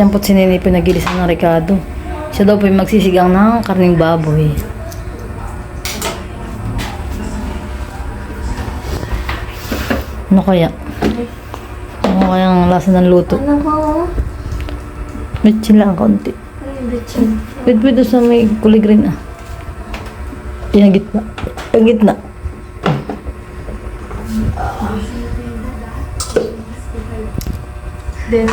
Yan po't si Nini pinagilisan ng Ricardo. Siya daw po yung magsisigang ng karning baboy. Ano kaya? Ano kaya ang lasa ng luto? Ano ko? Bitchin lang konti. Bitchin? Doon sa may kulay green ah. Yan, gitna. Ang gitna. Then,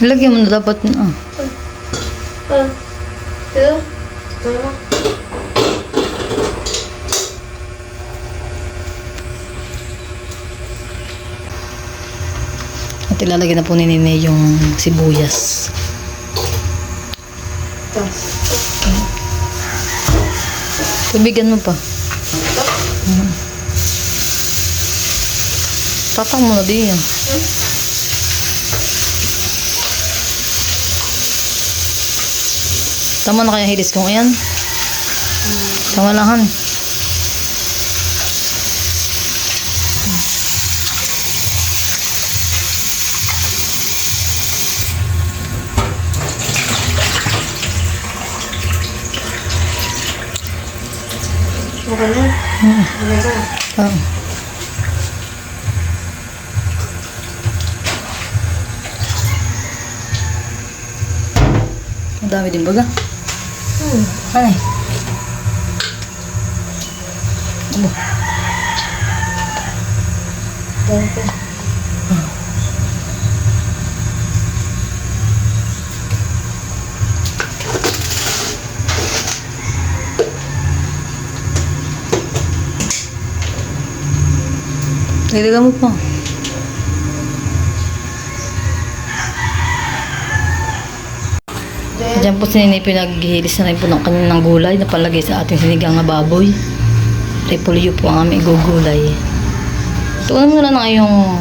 Lagyan mo na dapat ah. Ah. Ito? Ito? At ilalagyan na po ni Nene yung sibuyas. Ito. Tubigan mo pa. Mm. Tatang mo na din yan. Tama na kaya hilis kong yan? Tama lang han. Okay na? Okay na? Ah. Ang dami din baga. Hmm. Eh? Ano? Thank you. Niligan mo pa. Diyan po si Nini pinaghihilis na rin po ng kanilang gulay na palagay sa ating sinigang na baboy. Repolyo po ang aming igugulay. Tuunan mo na na yung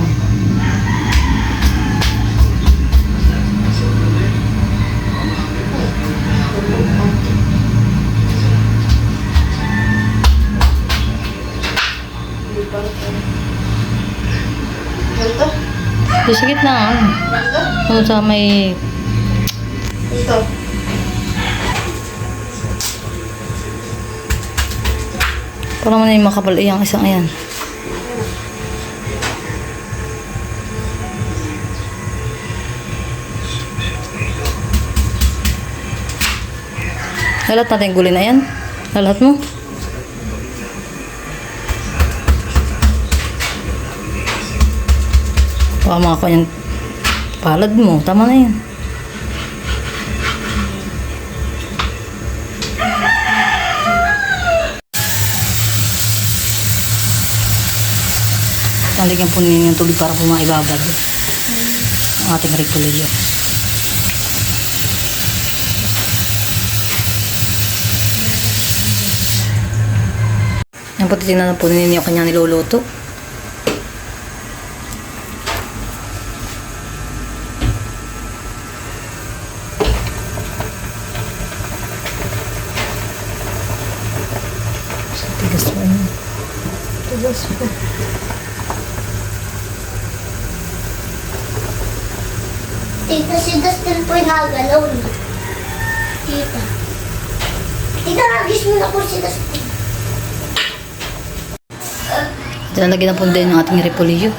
Ito? Doon sa gitna. ah. Ito? Doon sa may Ito? Para mo na yung makapal iyang isang ayan. Lalat natin yung gulay na yan. Lalat mo. Baka mga kanyang palad mo. Tama na yan. Lalagyan po ninyo ng tubig para po maibabad ang ating repolyo. Yan po titignan na po ninyo yung kanyang niluluto. Tigas pa yun. Tigas ko. Tita, si Dustin po yung nagalaw na. Tita. Tita, nagis mo na po si Dustin. Lalagyan na po din yung ating repolyo.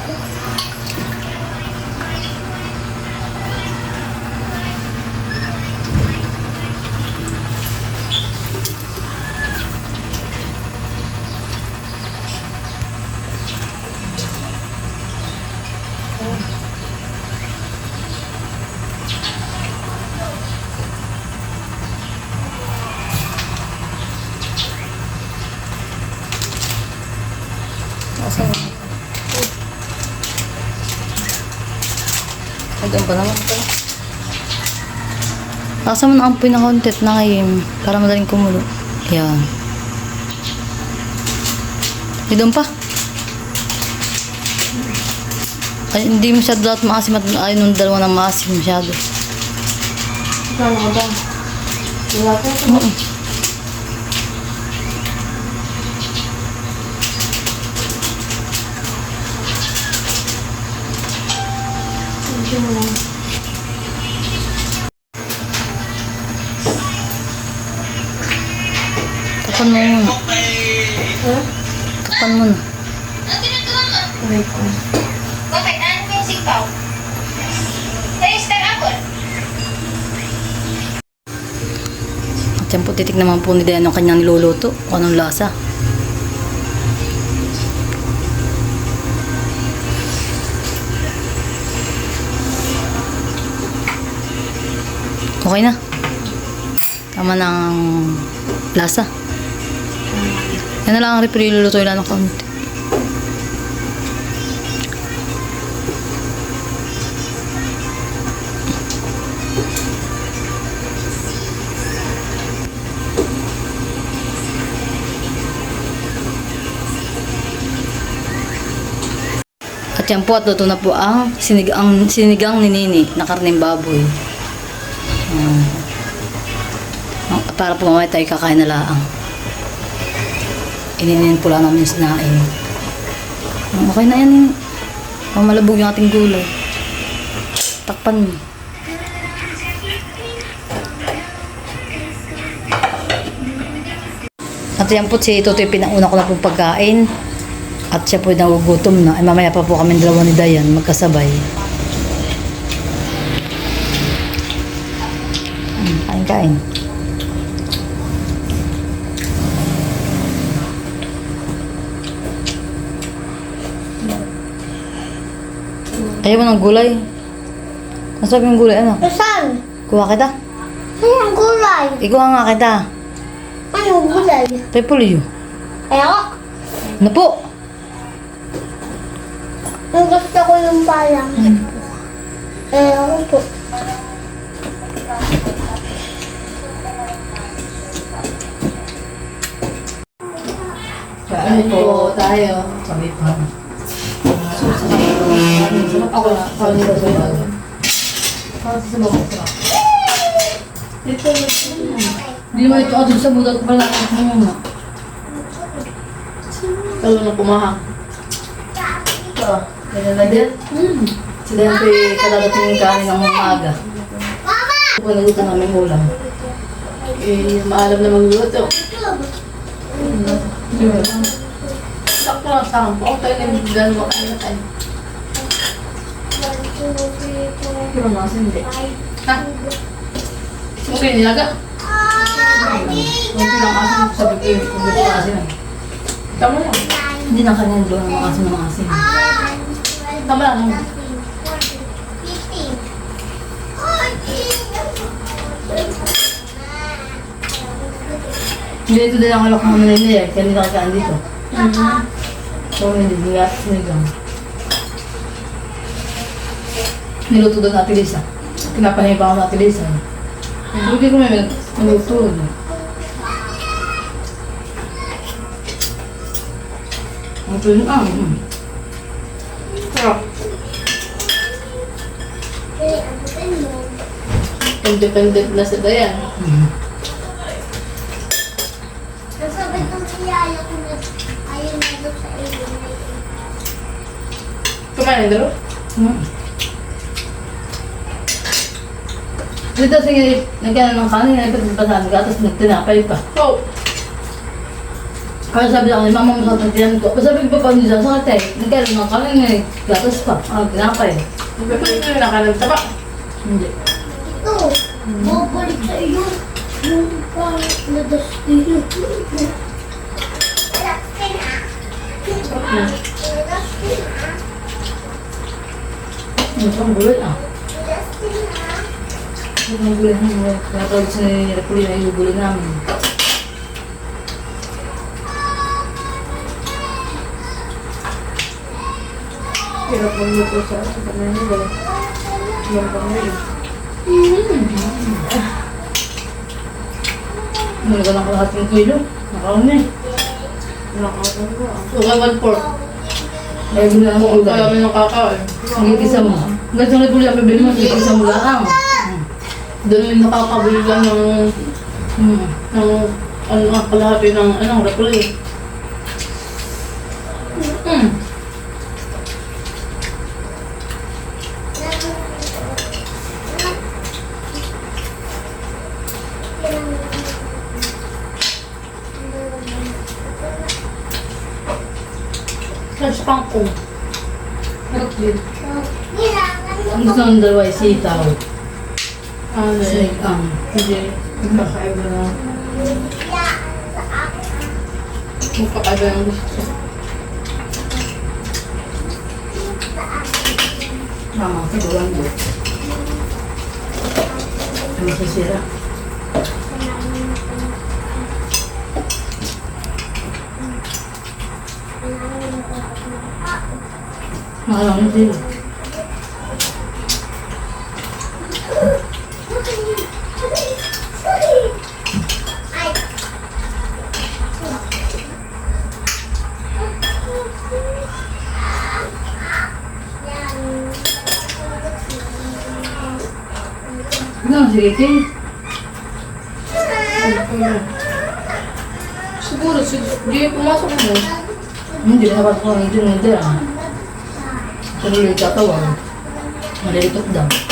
Lagyan pa naman ito. Lasa mo na ang pinakontent na ngayon para madaling kumulo. Yan. Ay, doon pa. Ay, hindi masyado dapat maasim at ayaw nung dalawa na maasim masyado. Ano ka ba? Wala ka. Oo. Medyo mo lang. Tapan mo muna. Ha? Tapan mo na. Wait ko. Bakit? Ano mo yung sigpaw? Register ako. At yan po, titik naman po ni Dayan yung kanyang niluluto. Kung anong lasa. Okay na. Tama na ang lasa. Yan na lang ang repre luluto lang ng kaunti. At yan po at luto na po ang sinigang, sinigang ni Nini na karneng baboy. Ah, Para po mamaya tayo kakain na laang. Ininin po lang namin yung sinain. Ah, Okay na yan. Mamalabog yung ating gulay. Takpan mo. At yan po si Tutoy pinauna ko na pong pagkain. At siya po nagugutom na. Ay mamaya pa po kami dalawa ni Dayan magkasabay. Hmm, kain kain. Ayaw mo ng gulay. Nasabi yung gulay, ano? Saan? Kuha kita. Anong gulay? Ikuha nga kita. Anong gulay? Repolyo. Ayok. Ano po? Ang gusto ko yung parang. Ayoko po. Ano po tayo? Sabi pa. Ako na. Ako nito sa iyo. Dito Hindi mo ito ato sa budak pala. Ano Talo na pumahang. Ito. Ganyan na din. Hmm. Sila yung kay kadadating yung kanin ng umaga. Mama! Ito naluto namin ulam. Eh, maalam na magluto. Sakto lang sa akin. Okay na yung gano'n makain na tayo. Pero nasa hindi. Ha? Okay, nilaga. Kunti lang asin. Sabi ko yung kung gusto asin. eh. Tama lang. Hindi na kanya doon ang mga asin ng mga asin. Tama lang. Hindi ito din ang alok mo na nila eh. Kaya hindi nakakaan dito. So hindi nila sinigang. Niluto doon natin Lisa. Kinapanay pa ako natin Lisa. Hindi ko may niluto doon. Ang tuloy ah. mm. Sarap. Independent na sa Dayan. Mm. Nasabi kong kiyaya ko na ayaw na doon sa iyo. Na dalo? Mm. Dito sige, nagkano ng kanin, nagpapasaan ka, tapos nagtinapay pa. Oh. Kaya sabi sa akin, mama mo sa tatiyan ko. Sabi ko pa paano sa sakit eh. Nagkano ng kanin. Gatas pa. Ah, tinapay. Pwede na nakalang taba. Hindi. Ito, babalik sa iyo. Yung parang nadastin. Ano pang gulay ah. Ano pang gulay mo? Kaya tawag sa Repuli na yung gulay namin. Hirap magluto sa sa Manila. Yan pa ngayon. Ka lang kalahating kilo? Nakaon eh. Nakakatawa ko. Suka one fourth. Ay, ang Kung gulay. kaya mo nakakain. Sige, kisa mo. Ganito na Repuli ang pabili mo. Kisa mo lang. Doon yung nakakabili lang ng Hmm. Ang, ano nga kalahati ng, anong, reply. Hmm. Sa pangko. Harap din. Ang dalawa ay sitaw. Ano eh. Sinigang. Hindi. Magkakaiba na. Magkakaiba ng gusto. Mama, siguro ang doon. Ang masisira. Malang din. Ano, sige, Kay. Siguro, sig- di pumasok mo. Hindi, dapat ko hindi hindi ah. Tuloy tatawag. Malilitok daw.